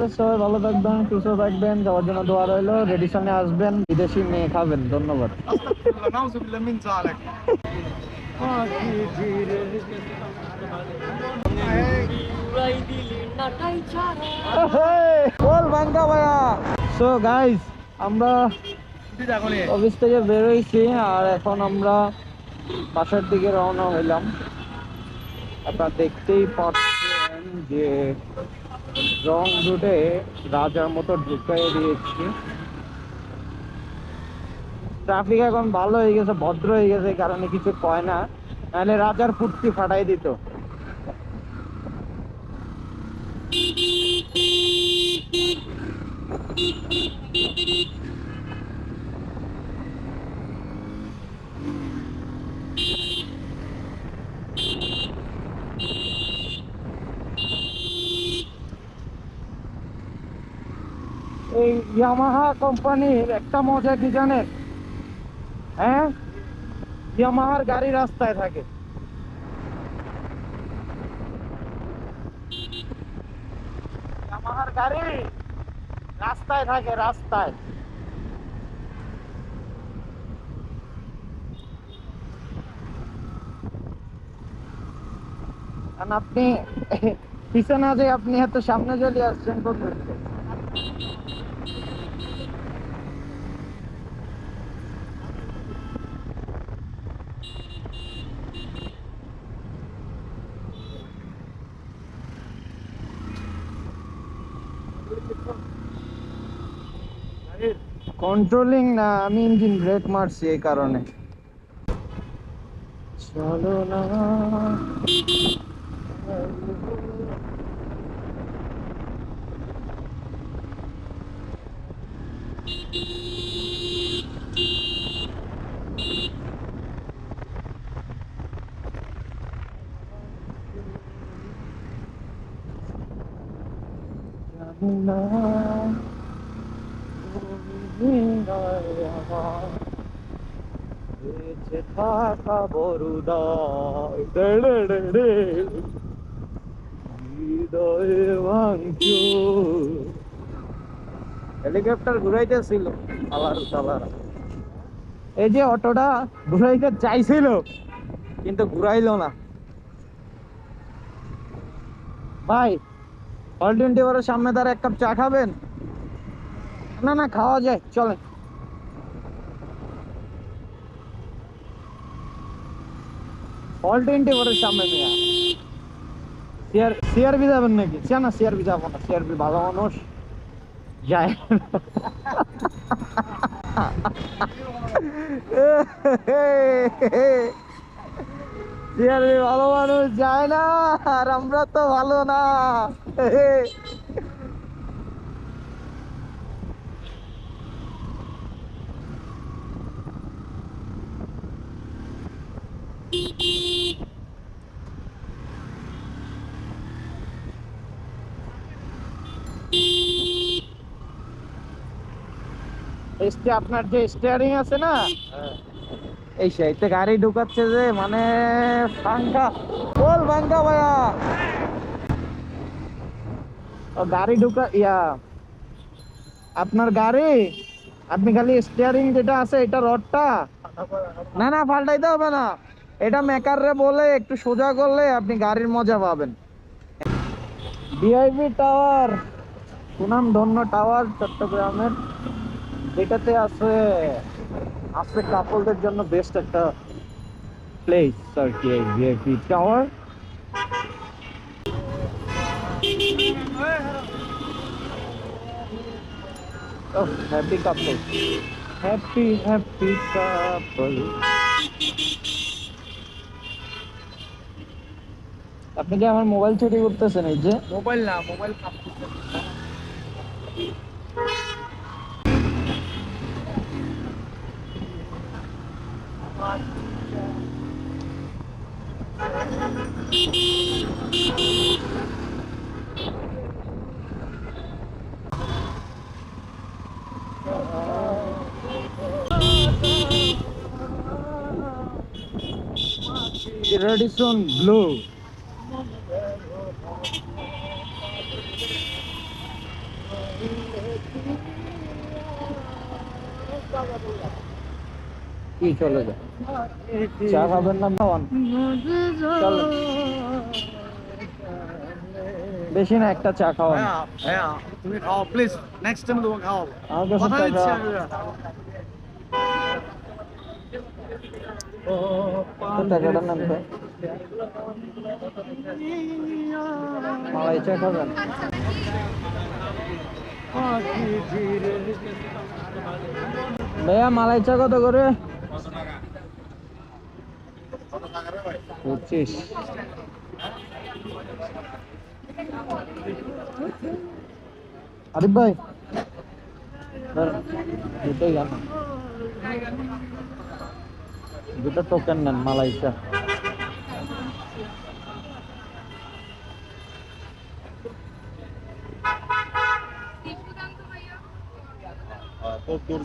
সবাই ভালো থাকবেন জন্য রেডিশনে আসবেন, বিদেশি মেয়ে খাবেন। ধন্যবাদ। সো গাইস আমরা অফিস থেকে বেরোইছি আর এখন আমরা বাসার দিকে রওনা হইলাম। আপনারা দেখতেই পাচ্ছেন। যে রং রুটে রাজার মতো ঢুকাই দিয়েছি। ট্রাফিক এখন ভালো হয়ে গেছে, ভদ্র হয়ে গেছে কারণে কিছু কয় না। নাহলে রাজার ফুটকি ফাটাই দিত। ইয়ামাহা কোম্পানির একটা মজা কি জানেন হ্যাঁ? ইয়ামাহার গাড়ি রাস্তায় থাকে। গাড়ি রাস্তায় থাকে, রাস্তায়। আপনি, পিছনে যে আপনি এত সামনে চলে আসছেন দিক থেকে? কন্ট্রোলিং না আমি ইঞ্জিন ব্রেক মারছি এই কারণে। চলো না। হেলিকপ্টার চালারা এই যে অটোটা ঘুরাইতে চাইছিল, কিন্তু ঘুরাইলো না। ভাই অল টোয়েন্টি সামনে তার এক কাপ চা খাবেন? না না, খাওয়া যায়, চলে। সামনে যাবেন নাকি? সে না না ভালো মানুষ। যায়। ভালো মানুষ যায় না, আর আমরা তো ভালো না। এসতে আপনার যে স্টিয়ারিং আছে না এই সেইতে গাড়ি ঢুকাচ্ছে যে মানে ফাঙ্কা বল ফাঙ্কা ভাইয়া ও গাড়ি ঢুকা ইয়া। আপনার গাড়ি? আপনি খালি স্টিয়ারিং যেটা আছে এটা রডটা? না না পাল্টাইতে হবে না। এটা মেকাররে বলে একটু সোজা করলে আপনি গাড়ির মজা পাবেন। ডিআইবি টাওয়ার সুনাম ধন্য টাওয়ার চট্টগ্রামের। এটাতে আছে আছে কাপলদের জন্য বেস্ট একটা প্লেস আর কি VIP tower happy couple happy happy couple আপনি কি আমার মোবাইল চুরি করতেছেন এই যে মোবাইল না মোবাইল কাপ Radisson Blue. কি চলে চা খাবেন না? খাওয়ান চলো। বেশি না একটা চা খাওয়ান হ্যাঁ তুমি খাও প্লিজ নেক্সট টাইম তোমাকে খাও আমার কথা দিচ্ছি আমি। টাকাটা নেন মালাই চা খাবেন ভাইয়া মালাই চা কত করে পঁচিশ আরিফ ভাই ধর, দুটোই জানো দুটো টোকেন নেন মালাই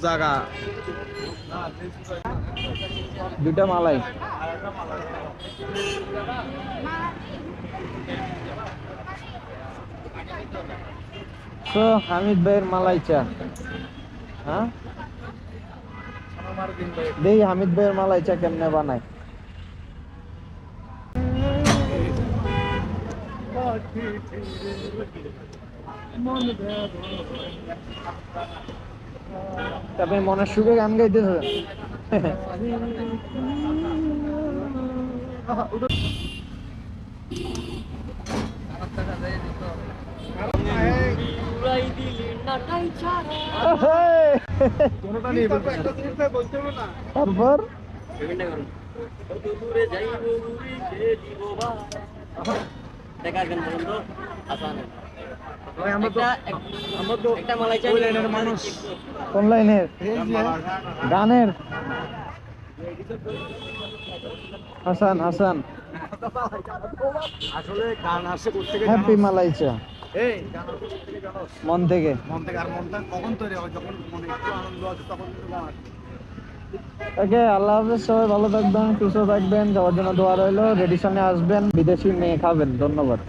জায়গা। দুটা মালাই। তো হামিদ ভাইয়ের মালাই চা। হ্যাঁ? দেই হামিদ ভাইয়ের মালাই চা কেমনে বানায়? আপনি মনের সুখে গান গাইতেছেন তারপর? আমরা তো আমরা তো একটা মালাই চাই ওই লাইনের মানুষ কোন লাইনের এই যে গানের হাসান হাসান আসলে গান আসে করতে হ্যাপি জানো? মালাই চা এই গান আসে করতে গিয়ে জানো? মন থেকে মন থেকে আর মনটা কখন তৈরি হয় যখন মনে একটু আনন্দ আছে তখন গান। ওকে, আল্লাহ হাফেজ, সবাই ভালো থাকবেন, সুস্থ থাকবেন যাওয়ার জন্য দোয়া রইল রেডিশনে আসবেন, বিদেশি মেয়ে খাবেন, ধন্যবাদ।